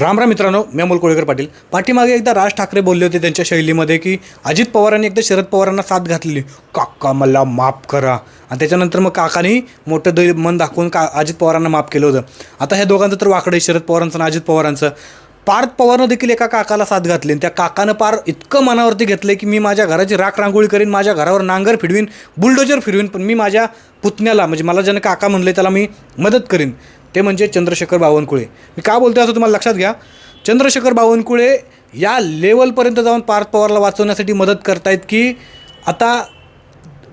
राम राम मित्रांनो मी अमोल कोळेकर पाटील. पाठीमागे एकदा राज ठाकरे बोलले होते त्यांच्या शैलीमध्ये की अजित पवारांनी एकदा शरद पवारांना साथ घातलेली. काका मला माफ करा. आणि त्याच्यानंतर मग काकानी मोठं दै मन दाखवून का अजित पवारांना माफ केलं होतं. आता ह्या दोघांचं तर वाकडं आहे शरद पवारांचं आणि अजित पवारांचं. पार्थ पवारनं देखील एका काकाला साथ घातली आणि त्या काकानं पार इतकं मनावरती घेतलं की मी माझ्या घराची राख रांगोळी करीन माझ्या घरावर नांगर फिरवीन बुलडोजर फिरवीन पण मी माझ्या पुतण्याला म्हणजे मला ज्यानं काका म्हणले त्याला मी मदत करीन. ते म्हणजे चंद्रशेखर बावनकुळे. मी का बोलतोय असं तुम्हाला लक्षात घ्या. चंद्रशेखर बावनकुळे या लेवलपर्यंत जाऊन पार्थ पवारला वाचवण्यासाठी मदत करतायत की आता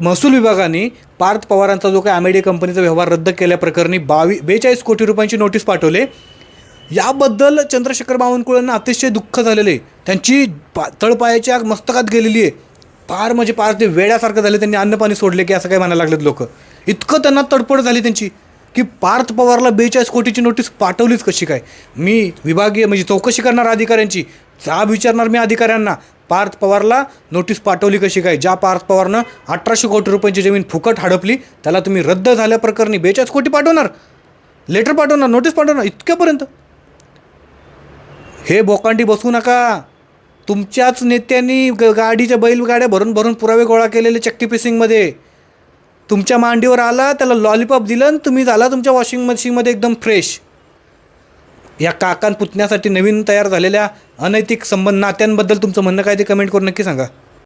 महसूल विभागाने पार्थ पवारांचा जो काही अमेडी कंपनीचा व्यवहार रद्द केल्याप्रकरणी बावी बेचाळीस कोटी रुपयांची नोटीस पाठवले. याबद्दल चंद्रशेखर बावनकुळेंना अतिशय दुःख झालेलं आहे. त्यांची पा तळपायाच्या मस्तकात गेलेली आहे. फार म्हणजे फार ते वेड्यासारखं झाले त्यांनी अन्नपाणी सोडले की असं काय म्हणायला लागलेत लोक. इतकं त्यांना तडफड झाली त्यांची. की पार्थ पवारला बेचाळीस कोटीची नोटीस पाठवलीच कशी काय? मी विभागीय म्हणजे चौकशी करणार अधिकाऱ्यांची जाब विचारणार मी अधिकाऱ्यांना पार्थ पवारला नोटीस पाठवली कशी काय? ज्या पार्थ पवारनं अठराशे कोटी रुपयांची जमीन फुकट हडपली त्याला तुम्ही रद्द झाल्याप्रकरणी बेचाळीस कोटी पाठवणार. लेटर पाठवणार नोटीस पाठवणार इतक्यापर्यंत. हे बोकांडी बसू नका. तुमच्याच नेत्यांनी ग गाडीच्या बैलगाड्या भरून भरून पुरावे गोळा केलेले चक्की पिसिंगमध्ये तुमच्या मांडीवर आला त्याला लॉलीपॉप दिलं आणि तुम्ही झाला तुमच्या वॉशिंग मशीनमध्ये एकदम फ्रेश या काकान पुतण्यासाठी नवीन तयार झालेल्या अनैतिक संबंध नात्यांबद्दल तुमचं म्हणणं काय ते कमेंट करून नक्की सांगा.